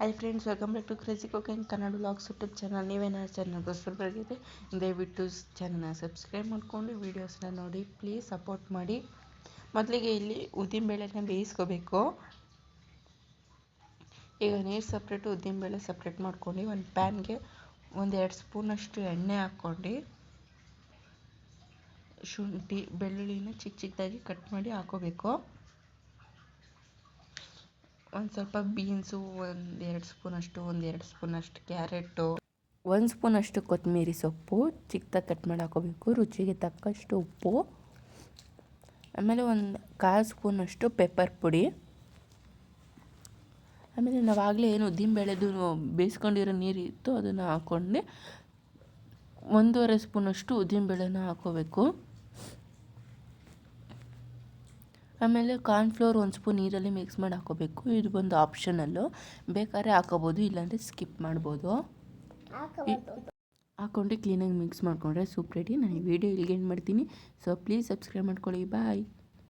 Hi friends welcome back to crazy cooking Kannada vlogs YouTube channel ನೀವೇನಾದ್ರು channel ಆಗಿದೆ ದಯವಿಟ್ಟು ಚಾನಲ್ನ ಸಬ್ಸ್ಕ್ರೈಬ್ ಮಾಡಿಕೊಂಡು ವೀಡಿಯೋಸ್ನ ನೋಡಿ ಪ್ಲೀಸ್ ಸಪೋರ್ಟ್ ಮಾಡಿ. ಮೊದಲಿಗೆ ಇಲ್ಲಿ ಉದ್ದಿನಬೇಳೆನ ಬೇಯಿಸ್ಕೋಬೇಕು. ಈಗ ನೀರು ಸಪ್ರೇಟು ಉದ್ದಿನಬೇಳೆ ಸಪ್ರೇಟ್ ಮಾಡ್ಕೊಂಡು ಒಂದು ಪ್ಯಾನ್ಗೆ ಒಂದೆರಡು ಸ್ಪೂನಷ್ಟು ಎಣ್ಣೆ ಹಾಕ್ಕೊಂಡು, ಶುಂಠಿ, ಬೆಳ್ಳುಳ್ಳಿನ ಚಿಕ್ಕ ಚಿಕ್ಕದಾಗಿ ಕಟ್ ಮಾಡಿ ಹಾಕೋಬೇಕು ಒಂದು ಸ್ವಲ್ಪ ಬೀನ್ಸು, ಒಂದು ಎರಡು ಸ್ಪೂನಷ್ಟು, ಒಂದು ಎರಡು ಸ್ಪೂನಷ್ಟು ಕ್ಯಾರೆಟು. ಒಂದು ಸ್ಪೂನಷ್ಟು ಕೊತ್ತಂಬರಿ ಸೊಪ್ಪು, ಚಿಕ್ಕದಾಗಿ ಕಟ್ ಮಾಡಿ ಹಾಕೋಬೇಕು, ರುಚಿಗೆ ತಕ್ಕಷ್ಟು ಉಪ್ಪು. ಆಮೇಲೆ ಒಂದು ಕಾಲು ಸ್ಪೂನಷ್ಟು ಪೆಪ್ಪರ್ ಪುಡಿ. ಆಮೇಲೆ ನಾವಾಗಲೇ ಏನು ಉದ್ದಿನಬೇಳೆದು ಬೇಯಿಸ್ಕೊಂಡಿರೋ ನೀರು ಇತ್ತು ಅದನ್ನು ಹಾಕ್ಕೊಂಡು ಒಂದೂವರೆ ಸ್ಪೂನಷ್ಟು ಉದ್ದಿನಬೇಳೆನ ಹಾಕೋಬೇಕು. ಆಮೇಲೆ ಕಾರ್ನ್ಫ್ಲೋರ್ ಒಂದು ಸ್ಪೂನ್ ನೀರಲ್ಲಿ ಮಿಕ್ಸ್ ಮಾಡಿ ಹಾಕೋಬೇಕು. ಇದು ಒಂದು ಆಪ್ಷನಲ್ಲು ಬೇಕಾದ್ರೆ ಹಾಕೋಬೋದು ಇಲ್ಲಾಂದರೆ ಸ್ಕಿಪ್ ಮಾಡ್ಬೋದು. ಹಾಕೊಂಡು ಕ್ಲೀನಾಗಿ ಮಿಕ್ಸ್ ಮಾಡಿಕೊಂಡ್ರೆ ಸೂಪ್ ರೆಡಿ ನಾನು ಈ ವಿಡಿಯೋ ಇಲ್ಲಿಗೆ ಏನು ಮಾಡ್ತೀನಿ. ಸೊ ಪ್ಲೀಸ್ ಸಬ್ಸ್ಕ್ರೈಬ್ ಮಾಡ್ಕೊಳ್ಳಿ. ಬಾಯ್